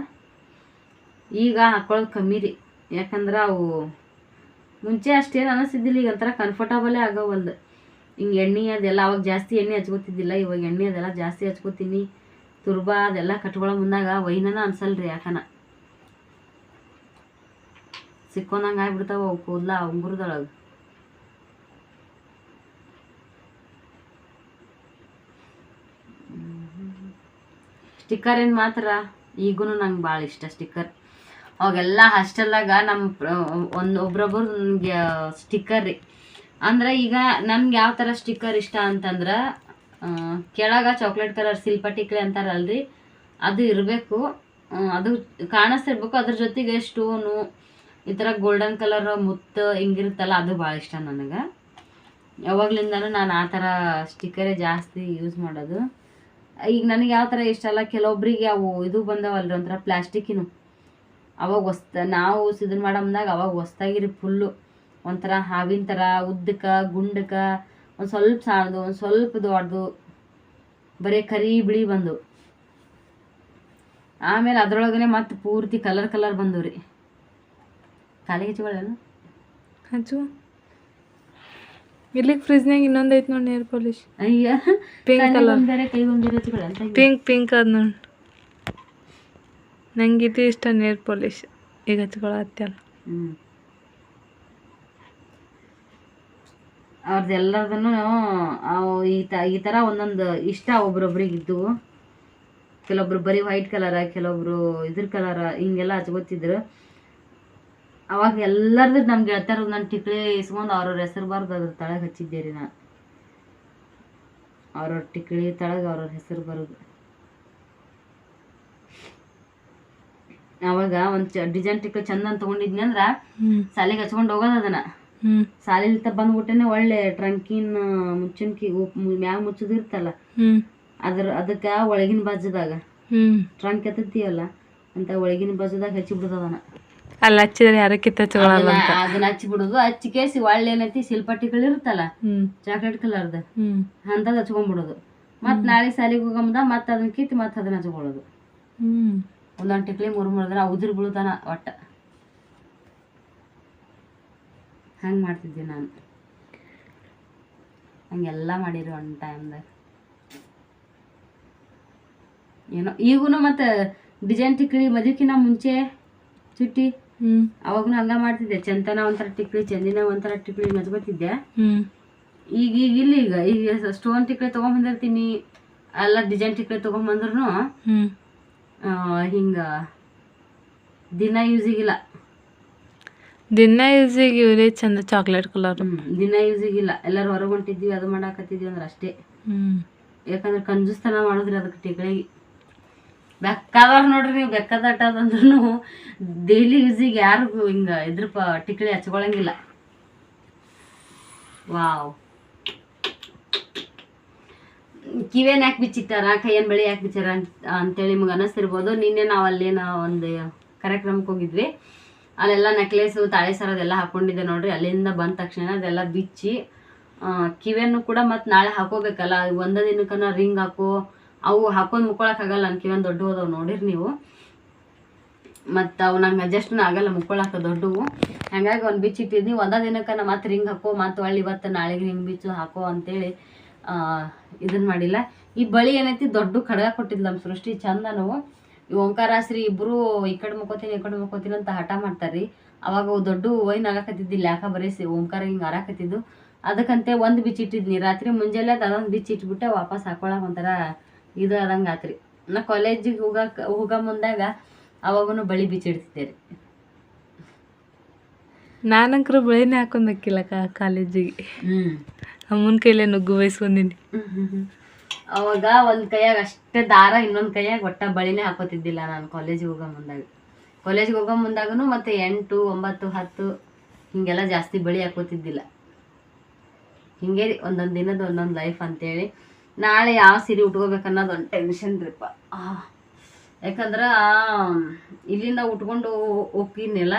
ಈಗ ಹಾಕೊಳ್ಳೋದು ಕಮ್ಮಿ ರೀ. ಯಾಕಂದ್ರೆ ಅವು ಮುಂಚೆ ಅಷ್ಟೇನು ಅನ್ನಿಸ್ತಿದ್ದಿಲ್ಲ ಈಗ ಒಂಥರ ಕಂಫರ್ಟಬಲೇ ಆಗವಲ್ದು. ಹಿಂಗೆ ಎಣ್ಣೆ ಅದೆಲ್ಲ ಅವಾಗ ಜಾಸ್ತಿ ಎಣ್ಣೆ ಹಚ್ಕೋತಿದ್ದಿಲ್ಲ ಇವಾಗ ಎಣ್ಣೆ ಅದೆಲ್ಲ ಜಾಸ್ತಿ ಹಚ್ಕೋತೀನಿ. ತುರ್ಬಾ ಅದೆಲ್ಲ ಕಟ್ಕೊಳ್ಳೋ ಮುಂದಾಗ ವೈನನ ಅನ್ಸಲ್ರಿ ಯಾಕನ? ಸಿಕ್ಕೋನಂಗೆ ಆಗ್ಬಿಡ್ತಾವ ಅವು ಕೂದಲ ಉಂಗುರದೊಳಗೆ. ಸ್ಟಿಕ್ಕರ್ ಏನು ಮಾತ್ರ? ಈಗೂ ನಂಗೆ ಭಾಳ ಇಷ್ಟ ಸ್ಟಿಕ್ಕರ್. ಅವಾಗೆಲ್ಲ ಹಾಸ್ಟೆಲ್ದಾಗ ನಮ್ಮ ಒಂದು ಒಬ್ರೊಬ್ರು ನನಗೆ ಸ್ಟಿಕ್ಕರ್ ರೀ. ಅಂದ್ರೆ ಈಗ ನನ್ಗೆ ಯಾವ ಥರ ಸ್ಟಿಕ್ಕರ್ ಇಷ್ಟ ಅಂತಂದ್ರೆ ಕೆಳಗ ಚಾಕ್ಲೇಟ್ ಕಲರ್ ಸಿಲ್ಪ ಟಿಕ್ಲೆ ಅಂತಾರಲ್ರಿ? ಅದು ಇರಬೇಕು. ಅದು ಕಾಣಿಸ್ತಿರ್ಬೇಕು. ಅದ್ರ ಜೊತೆಗೆ ಸ್ಟೋನು ಈ ಥರ ಗೋಲ್ಡನ್ ಕಲರ್ ಮುತ್ತು ಹಿಂಗಿರುತ್ತಲ್ಲ, ಅದು ಭಾಳ ಇಷ್ಟ ನನಗೆ. ಯಾವಾಗ್ಲಿಂದನೂ ನಾನು ಆ ಥರ ಸ್ಟಿಕ್ಕರೇ ಜಾಸ್ತಿ ಯೂಸ್ ಮಾಡೋದು. ಈಗ ನನಗೆ ಯಾವ ಥರ ಇಷ್ಟ ಅಲ್ಲ, ಕೆಲವೊಬ್ರಿಗೆ ಅವು ಇದು ಬಂದವಲ್ರಿ ಒಂಥರ ಪ್ಲ್ಯಾಸ್ಟಿಕಿನು ಅವಾಗ ಹೊಸ್ತ, ನಾವು ಇದನ್ನ ಮಾಡಮ್ದಾಗ ಅವಾಗ ಹೊಸ್ದಾಗಿರಿ ಫುಲ್ಲು ಒಂಥರ ಹಾವಿನ ಥರ ಉದ್ದಕ್ಕೆ, ಗುಂಡಕ್ಕ ಒಂದು ಸ್ವಲ್ಪ ಸಾರದು ಒಂದು ಸ್ವಲ್ಪ ದೊಡ್ಡದು ಬರೀ ಕರಿ ಬಿಳಿ ಬಂದು. ಆಮೇಲೆ ಅದ್ರೊಳಗನೆ ಮತ್ತೆ ಪೂರ್ತಿ ಕಲರ್ ಕಲರ್ ಬಂದವು ರೀ. ಕಾಲಿಗೆ ಹಚ್ಕೊಳ್ಳೇನು ಹಚ್ಚು. ಇಲ್ಲಿಗೆ ಫ್ರಿಜ್ನಾಗ ಇನ್ನೊಂದು ಐತೆ ನೋಡಿ ನೇರ್ ಪಾಲಿಶ್ ಅಯ್ಯ ಪಿಂಕ್ ಪಿಂಕ್ ಪಿಂಕ್ ಅದ ನೋಡಿ. ನಂಗೆ ಇದು ಇಷ್ಟ ನೇರ್ ಪಾಲಿಶ್ ಈಗ ಹಚ್ಕೊಳತ್ತಲ್ಲ ಹ್ಮ್. ಅವ್ರದ್ದು ಎಲ್ಲರದನ್ನು ಅವು ಈ ತ ಈ ಥರ ಒಂದೊಂದು ಇಷ್ಟ ಒಬ್ರೊಬ್ರಿಗೆ ಇದ್ದವು ಕೆಲವೊಬ್ರು ಬರೀ ವೈಟ್ ಕಲರ ಕೆಲವೊಬ್ರು ಇದ್ರ ಕಲರ ಹಿಂಗೆಲ್ಲ ಹಚ್ಕೋತಿದ್ರು ಅವಾಗ ಎಲ್ಲರದ್ದು ನಮ್ಮ ಗೆಳತಿಯರು ನನ್ನ ಟಿಕ್ಳಿ ಇಸ್ಕೊಂಡು ಅವ್ರವ್ರ ಹೆಸರು ಬರ್ದು ಅದ್ರ ತಳಗೆ ಹಚ್ಚಿದ್ದೆ ರೀ ನಾನು ಅವ್ರವ್ರ ಟಿಕ್ಳಿ ತಳಗೆ ಅವ್ರವ್ರ ಹೆಸರು ಬರೋದು. ಅವಾಗ ಒಂದು ಡಿಸೈನ್ ಟಿಕ್ಲಿ ಚಂದ ಅಂತ ತೊಗೊಂಡಿದ್ನಿ ಅಂದ್ರೆ ಸಾಲಿಗೆ ಹಚ್ಕೊಂಡು ಹೋಗೋದು ಅದನ್ನ. ಸಾಲಿಲಿಂದ ಬಂದ್ಬಿಟ್ಟೇನೆ ಒಳ್ಳೆ ಟ್ರಂಕಿನ್ ಮುಚ್ಚನ್ಕಿ ಮ್ಯಾಗ ಮುಚ್ಚದಿರ್ತಲ್ಲ. ಹ್ಮ್. ಅದ್ರ ಅದಕ್ಕ ಒಳಗಿನ ಬಾಜುದಾಗ ಹ್ಮ್. ಟ್ರಂಕ್ ಎತ್ತತೀಯಲ್ಲ ಅಂತ ಒಳಗಿನ ಬಾಜುದಾಗ ಹಚ್ಚಿ ಬಿಡ್ತದನ. ಅದನ್ನ ಅಲ್ಲಿ ಹಚ್ಚಿದ್ರೆ ಯಾರ ಕಿತ್ತ ಹಚ್ಕೊಳಲ್ಲ ಅಂತ. ಅದನ್ನ ಹಚ್ಚಿ ಬಿಡುದು ಹಚ್ಚಿ ಕೇಸಿ ಒಳ್ಳೆ ಏನೈತಿ ಸಿಲ್ಪಟ್ಟಿಗಳು ಇರುತ್ತಲ್ಲ ಚಾಕ್ಲೇಟ್ ಕಲರ್ದ ಅಂತದ್ ಹಚ್ಕೊಂಡ್ಬಿಡೋದು ಮತ್ ನಾಳೆ ಸಾಲಿಗೆ ಹೋಗಂಬದ ಮತ್ ಅದನ್ನ ಕಿತ್ತು ಮತ್ ಅದನ್ನ ಹಚ್ಕೊಳ್ಳೋದು ಒಂದೊಂದು ಟಿಕ್ಲಿ ಮೂರ್ ಮೂರ್ ದಿನ ಉದುರ್ ಬೀಳ್ತಾನ ಒಟ್ಟ. ಹಂಗೆ ಮಾಡ್ತಿದ್ದೆ ನಾನು. ಹಂಗೆಲ್ಲ ಮಾಡಿರಿ ಒನ್ ಟೈಮ್ದಾಗ ಏನೋ ಈಗೂ ಮತ್ತೆ ಡಿಸೈನ್ ಟಿಕ್ಳಿ ಮದುವೆಕಿನ ಮುಂಚೆ ಚುಟ್ಟಿ. ಅವಾಗೂ ಹಂಗ ಮಾಡ್ತಿದ್ದೆ. ಚಂತನ ಒಂಥರ ಟಿಕ್ಳಿ ಚಂದಿನ ಒಂಥರ ಟಿಕ್ಳಿ ಮಜ್ಕೋತಿದ್ದೆ ಈಗ ಈಗ ಇಲ್ಲ ಈಗ. ಈಗ ಸ್ಟೋನ್ ಟಿಕ್ಳಿ ತೊಗೊಂಬಂದಿರ್ತೀನಿ ಎಲ್ಲ ಡಿಸೈನ್ ಟಿಕ್ಳಿ ತೊಗೊಂಬಂದ್ರೂ ಹಿಂಗ ದಿನ ಯೂಸಿಗಿಲ್ಲ ದಿನ ಯೂಸಿಗೆ ಇವರೇ ಚಂದ ಚಾಕ್ಲೇಟ್ ಕಲರ್ ದಿನ ದಿನ ಯೂಸಿಗಿಲ್ಲ ಎಲ್ಲರೂ ಹೊರಗೆ ಹೊಂಟಿದ್ವಿ ಅದು ಮಾಡಾಕತ್ತಿದ್ವಿ ಅಂದ್ರೆ ಅಷ್ಟೇ. ಯಾಕಂದ್ರೆ ಕಂಜುಸ್ತನ ಮಾಡಿದ್ರಿ ಅದಕ್ಕೆ ಟಿಕ್ಳಿಗೆ ಬೆಕ್ಕದವ್ರು ನೋಡ್ರಿ ನೀವು ಬೆಕ್ಕದಾಟ ಅದಂದ್ರೂ ಡೈಲಿ ಯೂಸಿಗೆ ಯಾರಿಗೂ ಹಿಂಗ ಇದ್ರ ಪ ಟಿಕ್ಳಿ ಹಚ್ಕೊಳಂಗಿಲ್ಲ. ವಾವ್. ಕಿವೇನ್ ಯಾಕೆ ಬಿಚ್ಚಿಟ್ಟಾರ? ಕೈಯನ್ ಬೆಳೆ ಯಾಕೆ ಬಿಚ್ಚಾರ ಅಂತ ಅಂತೇಳಿ ನಿಮ್ಗೆ ಅನಿಸ್ತಿರ್ಬೋದು. ನಿನ್ನೆ ನಾವು ಅಲ್ಲೇನೋ ಒಂದು ಕಾರ್ಯಕ್ರಮಕ್ಕೆ ಹೋಗಿದ್ವಿ. ಅಲ್ಲೆಲ್ಲ ನೆಕ್ಲೇಸು ತಾಳೆ ಸರ ಅದೆಲ್ಲ ಹಾಕೊಂಡಿದ್ದೆ ನೋಡ್ರಿ. ಅಲ್ಲಿಂದ ಬಂದ ತಕ್ಷಣ ಅದೆಲ್ಲ ಬಿಚ್ಚಿ ಕಿವಿಯನ್ನು ಕೂಡ ಮತ್ತು ನಾಳೆ ಹಾಕೋಬೇಕಲ್ಲ. ಒಂದೇ ದಿನಕ್ಕನ ರಿಂಗ್ ಹಾಕೋ, ಅವು ಹಾಕೊಂಡು ಮುಕ್ಕೊಳಕ್ಕಾಗಲ್ಲ ನನ್ನ ಕಿವನ್ ದೊಡ್ಡ ಹೋದವು ನೋಡಿರಿ ನೀವು. ಮತ್ತು ಅವು ನಂಗೆ ಅಡ್ಜಸ್ಟ್ ಆಗಲ್ಲ ಮುಕ್ಕೊಳಕ್ಕೆ ದೊಡ್ಡವು. ಹಂಗಾಗಿ ಒಂದು ಬಿಚ್ಚಿಟ್ಟಿದ್ನಿ ಒಂದ ದಿನಕ್ಕೆ ಮತ್ತೆ ರಿಂಗ್ ಹಾಕೋ ಮತ್ತು ಒಳ್ಳೆ ಇವತ್ತು ನಾಳೆಗೆ ರಿಂಗ್ ಬಿಚ್ಚು, ಹಾಕೋ ಅಂತೇಳಿ ಇದನ್ನ ಮಾಡಿಲ್ಲ. ಈ ಬಳಿ ಏನೈತಿ, ದೊಡ್ಡ ಖಡ್ಗ ಕೊಟ್ಟಿದ್ಲು ನಮ್ಮ ಸೃಷ್ಟಿ ಚಂದನು ಈ ಓಂಕಾರಾಶ್ರೀ ಇಬ್ರು ಈ ಕಡೆ ಮುಕ್ಕೋತೀನಿ ಈ ಕಡೆ ಮುಕ್ಕೋತೀನಿ ಅಂತ ಹಠ ಮಾಡ್ತಾರ್ರಿ. ಅವಾಗ ಅವು ದೊಡ್ಡ ವೈನ್ ಆಗಕತ್ತಿದ್ದಿಲ್ಲ ಯಾಕ ಬರೀ ಸಿ ಓಂಕಾರ ಹಿಂಗೆ ಆರಾಕತ್ತಿದ್ದು. ಅದಕ್ಕಂತೆ ಒಂದು ಬಿಚ್ಚಿಟ್ಟಿದ್ನಿ ರಾತ್ರಿ ಮುಂಜಾನೆ ಅದು ಅದೊಂದು ಬಿಚ್ಚಿಟ್ಬಿಟ್ಟೆ ವಾಪಸ್ ಹಾಕೊಳಕ್ ಒಂಥರ ಇದು ಆದಂಗೆ ಆತ್ರಿ. ನಾ ಕಾಲೇಜಿಗೆ ಹೋಗಕ್ಕೆ ಹೋಗೋ ಮುಂದಾಗ ಅವಾಗೂ ಬಳಿ ಬಿಚ್ಚಿಡ್ತಿದ್ದೆ ರೀ. ನಾನಂಕರು ಬಳಿನೇ ಹಾಕೊಂಡಕ್ಕಿಲ್ಲ ಕಾಲೇಜಿಗೆ. ಹ್ಞೂ ಅಮ್ಮನ ಕೈಲೇ ನುಗ್ಗು ಬಯಸ್ಕೊಂಡಿನಿ ಅವಾಗ ಒಂದು ಕೈಯಾಗ ಅಷ್ಟೇ ದಾರ, ಇನ್ನೊಂದು ಕೈಯಾಗ ಒಟ್ಟ ಬಳಿನೇ ಹಾಕೋತಿದ್ದಿಲ್ಲ ನಾನು ಕಾಲೇಜಿಗೆ ಹೋಗೋ ಮುಂದಾಗ. ಕಾಲೇಜಿಗೆ ಹೋಗೋ ಮುಂದಾಗೂ ಮತ್ತೆ ಎಂಟು, ಒಂಬತ್ತು, ಹತ್ತು ಹಿಂಗೆಲ್ಲ ಜಾಸ್ತಿ ಬಳಿ ಹಾಕೋತಿದ್ದಿಲ್ಲ. ಹಿಂಗೆ ಒಂದೊಂದು ದಿನದ ಒಂದೊಂದು ಲೈಫ್ ಅಂತೇಳಿ ನಾಳೆ ಯಾವ ಸೀರೆ ಉಟ್ಕೋಬೇಕನ್ನೋದು ಒಂದು ಟೆನ್ಷನ್ ರೀಪ್ಪ. ಯಾಕಂದ್ರೆ ಇಲ್ಲಿಂದ ಉಟ್ಕೊಂಡು ಹೋಗ್ತೀನಿಲ್ಲ.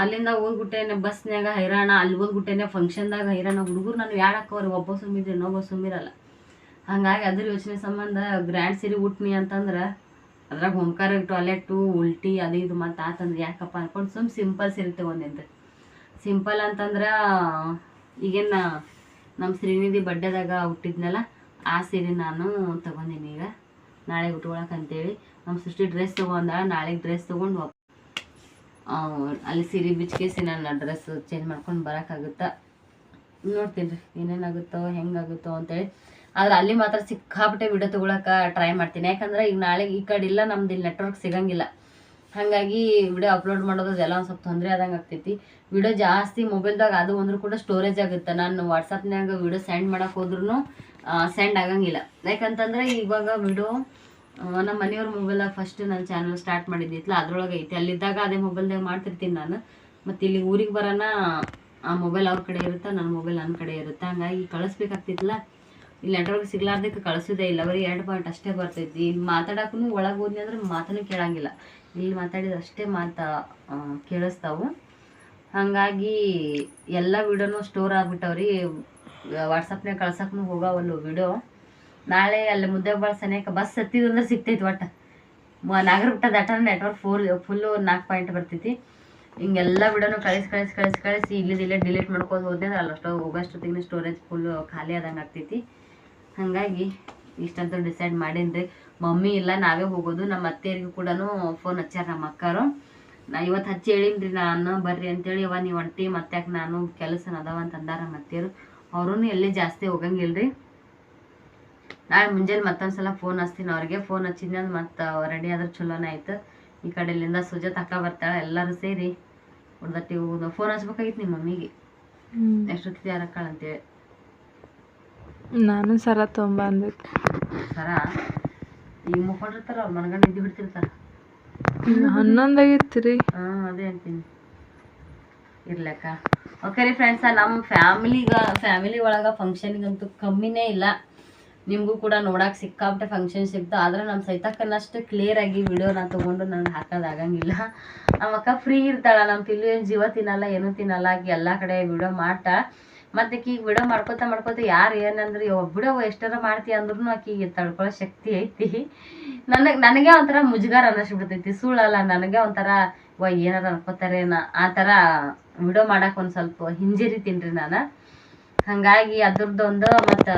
ಅಲ್ಲಿಂದ ಹೋಗ್ಬಿಟ್ಟೇನೆ ಬಸ್ನ್ಯಾಗ ಹೈರಾಣ, ಅಲ್ಲಿ ಹೋಗ್ಬಿಟ್ಟೇನೆ ಫಂಕ್ಷನ್ದಾಗ ಹೈರಾಣ. ಹುಡುಗರು ನಾನು ಯಾಡಕ್ಕವ್ರಿ ಒಬ್ಬ ಸುಮ್ಮಿದ್ರೆ ಇನ್ನೊಬ್ಬ ಸುಮ್ಮಿರಲ್ಲ ಹಂಗಾಗಿ ಅದ್ರ ಯೋಚನೆ ಸಂಬಂಧ ಗ್ರ್ಯಾಂಡ್ ಸೀರೆ ಉಟ್ನಿ ಅಂತಂದ್ರೆ ಅದ್ರಾಗ ಹೊಂಕಾರ ಟಾಯ್ಲೆಟು ಉಲ್ಟಿ ಅದು ಇದು ಮತ್ತು ಆತಂದ್ರೆ ಯಾಕಪ್ಪ ಅನ್ಕೊಂಡು ಸುಮ್ ಸಿಂಪಲ್ ಸೀರೆ ತೊಗೊಂಡಿದ್ದೆ. ಸಿಂಪಲ್ ಅಂತಂದ್ರೆ ಈಗೇನು ನಮ್ಮ ಶ್ರೀನಿಧಿ ಬಡ್ಡೆದಾಗ ಹುಟ್ಟಿದ್ನಲ್ಲ, ಆ ಸೀರೆ ನಾನು ತಗೊಂಡಿನಿ ಈಗ. ನಾಳೆ ಉಟ್ಕೊಳಕ್ ಅಂತೇಳಿ ನಮ್ಮ ಸೃಷ್ಟಿ ಡ್ರೆಸ್ ತೊಗೊಂಡ ನಾಳೆಗೆ ಡ್ರೆಸ್ ತೊಗೊಂಡು ಅಲ್ಲಿ ಸೀರೆ ಬಿಚ್ಕೇಸಿ ನಾನು ಡ್ರೆಸ್ ಚೇಂಜ್ ಮಾಡ್ಕೊಂಡು ಬರೋಕ್ಕಾಗುತ್ತಾ ನೋಡ್ತೀನಿ ರೀ ಏನೇನಾಗುತ್ತೋ ಹೆಂಗಾಗುತ್ತೋ ಅಂತೇಳಿ. ಆದ್ರೆ ಅಲ್ಲಿ ಮಾತ್ರ ಸಿಕ್ಕಾಪಟ್ಟೆ ವಿಡಿಯೋ ತೊಗೊಳಕ್ಕೆ ಟ್ರೈ ಮಾಡ್ತೀನಿ. ಯಾಕಂದ್ರೆ ಈಗ ನಾಳೆ ಈ ಕಡೆ ಇಲ್ಲ, ನಮ್ದು ಇಲ್ಲಿ ನೆಟ್ವರ್ಕ್ ಸಿಗಂಗಿಲ್ಲ. ಹಾಗಾಗಿ ವಿಡಿಯೋ ಅಪ್ಲೋಡ್ ಮಾಡೋದು ಅದೆಲ್ಲ ಒಂದು ಸ್ವಲ್ಪ ತೊಂದರೆ ಆದಂಗೆ ಆಗ್ತೈತಿ. ವಿಡಿಯೋ ಜಾಸ್ತಿ ಮೊಬೈಲ್ದಾಗ ಅದು ಒಂದ್ರೂ ಕೂಡ ಸ್ಟೋರೇಜ್ ಆಗುತ್ತೆ? ನಾನು ವಾಟ್ಸಪ್ನಾಗ ವಿಡಿಯೋ ಸೆಂಡ್ ಮಾಡೋಕೆ ಹೋದ್ರೂ ಸೆಂಡ್ ಆಗಂಗಿಲ್ಲ. ಯಾಕಂತಂದ್ರೆ ಇವಾಗ ವಿಡಿಯೋ ನಮ್ಮ ಮನೆಯವ್ರ ಮೊಬೈಲಾಗ ಫಸ್ಟ್ ನನ್ನ ಚಾನಲ್ ಸ್ಟಾರ್ಟ್ ಮಾಡಿದ್ದಿತ್ತಲ್ಲ, ಅದ್ರೊಳಗೆ ಐತಿ. ಅಲ್ಲಿದ್ದಾಗ ಅದೇ ಮೊಬೈಲ್ದಾಗ ಮಾಡ್ತಿರ್ತೀನಿ ನಾನು. ಮತ್ತು ಇಲ್ಲಿ ಊರಿಗೆ ಬರೋಣ ಆ ಮೊಬೈಲ್ ಅವ್ರ ಕಡೆ ಇರುತ್ತೆ? ನನ್ನ ಮೊಬೈಲ್ ನನ್ನ ಕಡೆ ಇರುತ್ತೆ? ಹಂಗಾಗಿ ಕಳಿಸ್ಬೇಕಾಗ್ತಿತ್ತಲ್ಲ. ಇಲ್ಲಿ ನೆಟ್ವರ್ಕ್ ಸಿಗ್ಲಾರ್ದಕ್ಕೆ ಕಳಿಸೋದೇ ಇಲ್ಲ. ಬರೀ ಎರಡು ಪಾಯಿಂಟ್ ಅಷ್ಟೇ ಬರ್ತೈತಿ. ಇಲ್ಲಿ ಮಾತಾಡಕ್ಕೂ ಒಳಗೆ ಹೋದ್ನಿ ಅಂದ್ರೆ ಮಾತನ್ನು ಕೇಳಂಗಿಲ್ಲ. ಇಲ್ಲಿ ಮಾತಾಡಿದ್ರೆ ಅಷ್ಟೇ ಮಾತಾ ಕೇಳಿಸ್ತಾವು. ಹಾಗಾಗಿ ಎಲ್ಲ ವಿಡಿಯೋನು ಸ್ಟೋರ್ ಆಗ್ಬಿಟ್ಟವ್ರಿ. ವಾಟ್ಸಪ್ನಾಗ ಕಳ್ಸಕ್ಕೂ ಹೋಗವಲ್ಲು ವಿಡಿಯೋ. ನಾಳೆ ಅಲ್ಲಿ ಮುದ್ದೆ ಭಾಳ ಸನೇಕ ಬಸ್ ಹತ್ತಿದಂದ್ರೆ ಸಿಗ್ತೈತಿ ಒಟ್ಟು. ನಾಗರಬಿಟ್ಟ ದಟ ನೆಟ್ವರ್ಕ್ ಫೋರ್ ಫುಲ್ಲು ನಾಲ್ಕು ಪಾಯಿಂಟ್ ಬರ್ತೈತಿ. ಹಿಂಗೆಲ್ಲ ವಿಡಿಯೋನು ಕಳಿಸಿ ಕಳಿಸಿ ಕಳಿಸಿ ಕಳಿಸಿ. ಇಲ್ಲಿದ್ದು ಇಲ್ಲೇ ಡಿಲೀಟ್ ಮಾಡ್ಕೊಂಡು ಹೋದ್ರೆ ಅಂದ್ರೆ ಅಲ್ಲಷ್ಟು ಹೋಗೋಷ್ಟೊತ್ತಿಗೆ ಸ್ಟೋರೇಜ್ ಫುಲ್ ಖಾಲಿ ಆದಂಗೆ ಆಗ್ತೈತಿ. ಹಾಗಾಗಿ ಇಷ್ಟಂತೂ ಡಿಸೈಡ್ ಮಾಡೀನಿ ಮಮ್ಮಿ ಇಲ್ಲ ನಾವೇ ಹೋಗೋದು. ನಮ್ಮ ಅತ್ತೆಯರಿಗೂ ಕೂಡ ಫೋನ್ ಹಚ್ಚಾರ ನಮ್ಮ ಅಕ್ಕಾರು. ನಾ ಇವತ್ತು ಹಚ್ಚಿ ಹೇಳಿನ್ರಿ ನಾನು ಬರ್ರಿ ಅಂತೇಳಿ ಇವ ನೀವು ಒಂಟಿ ಮತ್ತೆ ಯಾಕೆ ನಾನು ಕೆಲಸ ಅದಾವ? ಅಂತ ಅಂದಾರ ನಮ್ಮ ಅತ್ತೆಯರು. ಅವ್ರೂ ಎಲ್ಲಿ ಜಾಸ್ತಿ ಹೋಗಂಗಿಲ್ರಿ. ನಾಳೆ ಮುಂಜಾನೆ ಮತ್ತೊಂದು ಸಲ ಫೋನ್ ಹಚ್ತೀನಿ ಅವ್ರಿಗೆ. ಫೋನ್ ಹಚ್ಚಿದ್ನ ಮತ್ತು ಮತ್ತೆ ರೆಡಿ ಆದ್ರೆ ಚಲೋನೇ ಆಯ್ತು. ಈ ಕಡೆಲಿಂದ ಸುಜಾತ್ ಅಕ್ಕ ಬರ್ತಾಳೆ ಎಲ್ಲರೂ ಸೇರಿ. ಉಡ್ದಟ್ಟಿ ಹೋಗೋದು. ಫೋನ್ ಹಚ್ಬೇಕಾಗಿತ್ತು ನಿಮ್ಮ ಮಮ್ಮಿಗೆ. ಎಷ್ಟೊತ್ತಿಗೆ ಯಾರಕ್ಕಾಳ ಅಂತೇಳಿ. ನಾನು ಸರ ತೊಂಬ ಅಂದಿತ್ತು ಸರ ಈಗ ಮುಕ್ಕೊಂಡಿರ್ತಾರ ಅವ್ರು ಮನಗಂಡು ನಿದ್ದೆ ಬಿಡ್ತಿರ್ತಾರ? ಹನ್ನೊಂದಾಗಿತ್ತು ರೀ ಹಾಂ ಅದೇ ಅಂತೀನಿ. ಇರ್ಲಕ್ಕ. ಓಕೆ ರೀ ಫ್ರೆಂಡ್ಸ ನಮ್ಮ ಫ್ಯಾಮಿಲಿಗ ಫ್ಯಾಮಿಲಿ ಒಳಗೆ ಫಂಕ್ಷನ್ಗಂತೂ ಕಮ್ಮಿನೇ ಇಲ್ಲ. ನಿಮಗೂ ಕೂಡ ನೋಡಕ್ಕೆ ಸಿಕ್ಕಾಪಟ್ಟೆ ಫಂಕ್ಷನ್ ಸಿಕ್ತು. ಆದ್ರೆ ನಮ್ಮ ಕ್ಲಿಯರ್ ಕ್ಲಿಯರಾಗಿ ವಿಡಿಯೋನ ತೊಗೊಂಡು ನನಗೆ ಹಾಕೋದಾಗಂಗಿಲ್ಲ ನಮ್ಮ ಅಕ್ಕ ಫ್ರೀ ಇರ್ತಾಳೆ ನಮ್ಮ ಪಿಲ್ಲು ಏನು ಜೀವ ತಿನ್ನಲ್ಲ ಏನೂ ತಿನ್ನಲ್ಲ ಎಲ್ಲ ಕಡೆ ವಿಡಿಯೋ ಮಾಡ್ತಾ. ಮತ್ತೆ ಈಗ ವಿಡಿಯೋ ಮಾಡ್ಕೋತ ಮಾಡ್ಕೊತ ಯಾರು ಏನಂದ್ರೆ ಬಿಡೋ ಎಷ್ಟರ ಮಾಡ್ತಿ ಅಂದ್ರೂ ಆಕಿಗೆ ತಡ್ಕೊಳ್ಳೋ ಶಕ್ತಿ ಐತಿ. ನನಗೆ ನನಗೆ ಒಂಥರ ಮುಜುಗಾರ ಅನ್ನಿಸ್ಬಿಡ್ತೈತಿ, ಸುಳ್ಳಲ್ಲ, ನನಗೆ ಒಂಥರ ವ ಏನಾರ ಅನ್ಕೋತಾರೇನ ಆ ಥರ ವಿಡಿಯೋ ಮಾಡಕ್ಕೆ ಒಂದು ಸ್ವಲ್ಪ ಹಿಂಜರಿತೀನಿ ರೀ ನಾನು. ಹಾಗಾಗಿ ಅದ್ರದ್ದೊಂದು ಮತ್ತು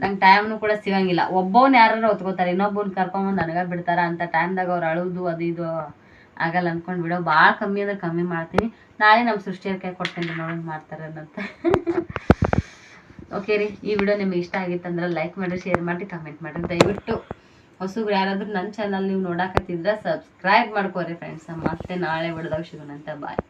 ನಂಗೆ ಟೈಮ್ನು ಕೂಡ ಸಿಗಂಗಿಲ್ಲ. ಒಬ್ಬವ್ನ ಯಾರು ಹೊತ್ಕೋತಾರೆ ಇನ್ನೊಬ್ಬನ ಕರ್ಕೊಂಬಂದು ನನಗೆ ಬಿಡ್ತಾರ ಅಂತ ಟೈಮ್ದಾಗ ಅವ್ರು ಅಳುವುದು ಅದು ಇದು ಆಗಲ್ಲ ಅಂದ್ಕೊಂಡು ಬಿಡೋ. ಭಾಳ ಕಮ್ಮಿ ಅಂದ್ರೆ ಕಮ್ಮಿ ಮಾಡ್ತೀನಿ. ನಾಳೆ ನಮ್ಮ ಸೃಷ್ಟಿಯರ್ ಕೈ ಕೊಡ್ತೀನಿ ನೋಡಿ ಮಾಡ್ತಾರೆ ಅಂತ ಓಕೆ ರೀ, ಈ ವಿಡಿಯೋ ನಿಮ್ಗೆ ಇಷ್ಟ ಆಗಿತ್ತಂದ್ರೆ ಲೈಕ್ ಮಾಡಿ ಶೇರ್ ಮಾಡಿ ಕಮೆಂಟ್ ಮಾಡಿ ದಯವಿಟ್ಟು ಹೊಸಬ್ರು ಯಾರಾದರೂ ನನ್ನ ಚಾನಲ್ ನೀವು ನೋಡಾಕತ್ತಿದ್ರೆ ಸಬ್ಸ್ಕ್ರೈಬ್ ಮಾಡ್ಕೋರಿ ಫ್ರೆಂಡ್ಸ್ ಮತ್ತೆ ನಾಳೆ ವಿಡಿಯೋದಾಗ ಸಿಗೋಣಂತೆ ಬಾಯ್